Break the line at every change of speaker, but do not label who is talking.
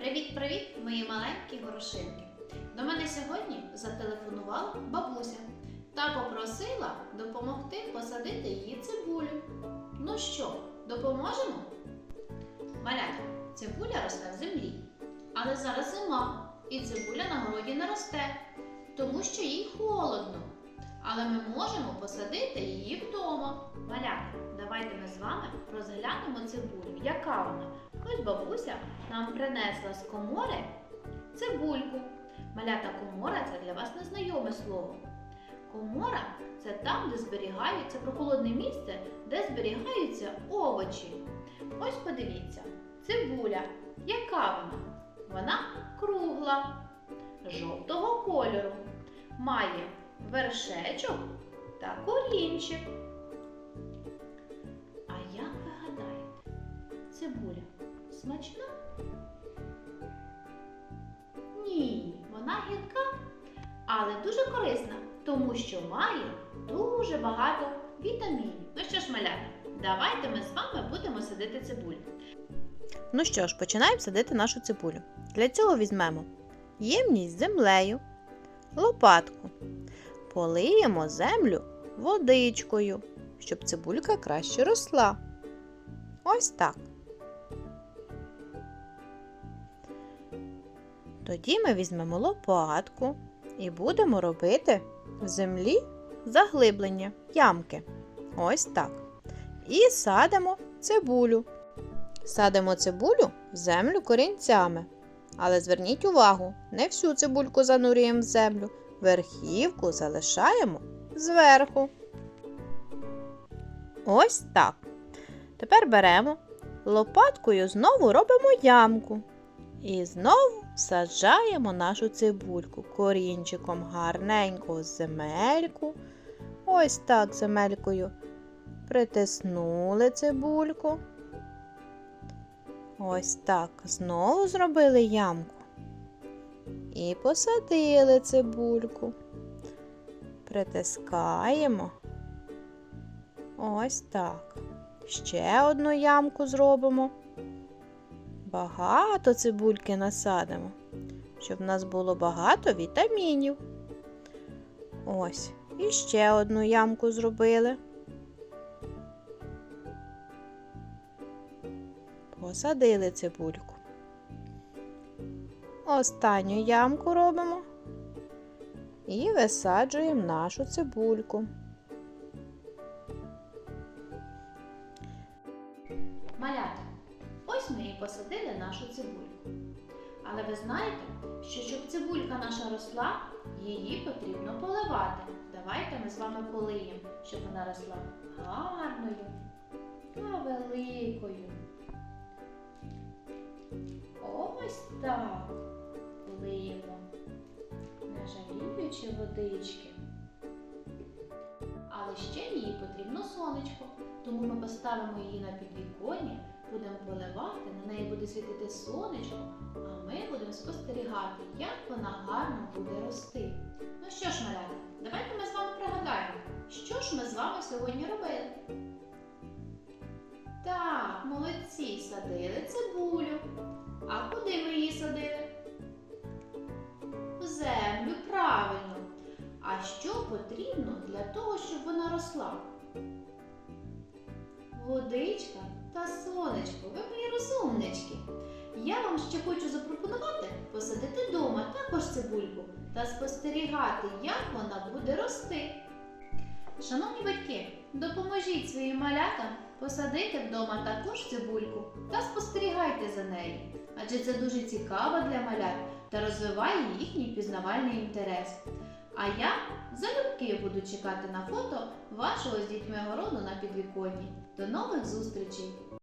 Привіт-привіт, мої маленькі горошинки! До мене сьогодні зателефонувала бабуся та попросила допомогти посадити її цибулю. Ну що, допоможемо? Малята, цибуля росте в землі, але зараз зима, і цибуля на городі не росте, тому що їй холодно. Але ми можемо посадити її вдома. Малята, давайте ми з вами розглянемо цибулю. Яка вона? Ось бабуся нам принесла з комори цибульку. Малята комора це для вас незнайоме слово. Комора це там, де зберігаються прохолодне місце, де зберігаються овочі. Ось подивіться, цибуля. Яка вона? Вона кругла, жовтого кольору, має вершечок та корінчик. Цибуля смачна? Ні, вона гірка, але дуже корисна, тому що має дуже багато вітамінів. Ну що ж, малята, давайте ми з вами будемо садити цибулю.
Ну що ж, починаємо садити нашу цибулю. Для цього візьмемо ємність з землею, лопатку. Полиємо землю водичкою, щоб цибулька краще росла. Ось так. Тоді ми візьмемо лопатку і будемо робити в землі заглиблення, ямки. Ось так. І садимо цибулю. Садимо цибулю в землю корінцями. Але зверніть увагу, не всю цибульку занурюємо в землю, верхівку залишаємо зверху. Ось так. Тепер беремо лопаткою знову робимо ямку. І знову саджаємо нашу цибульку корінчиком гарненько земельку. Ось так земелькою притиснули цибульку. Ось так знову зробили ямку і посадили цибульку. Притискаємо. Ось так. Ще одну ямку зробимо. Багато цибульки насадимо, щоб в нас було багато вітамінів. Ось. І ще одну ямку зробили. Посадили цибульку. Останню ямку робимо і висаджуємо нашу цибульку.
Малята, ось ми і посадили нашу цибульку. Але ви знаєте, що щоб цибулька наша росла, її потрібно поливати. Давайте ми з вами полиємо, щоб вона росла гарною та великою. Ось так полиємо, не жаліючи водички. Але ще їй потрібно сонечко, тому ми поставимо її на підвіконня, будемо поливати, на неї буде світити сонечко, а ми будемо спостерігати, як вона гарно буде рости. Ну що ж, малята, давайте ми з вами пригадаємо, що ж ми з вами сьогодні робили. Так, молодці, садили цибулю. А куди ми її садили? В землю, правильно. А що потрібно для того, щоб вона росла? Водичка та сонечко, ви мої розумнички. Я вам ще хочу запропонувати посадити вдома також цибульку та спостерігати, як вона буде рости. Шановні батьки, допоможіть своїм малятам посадити вдома також цибульку та спостерігайте за нею, адже це дуже цікаво для малят та розвиває їхній пізнавальний інтерес. А я залюбки буду чекати на фото вашого з дітьми городу на підвіконні. До нових зустрічей!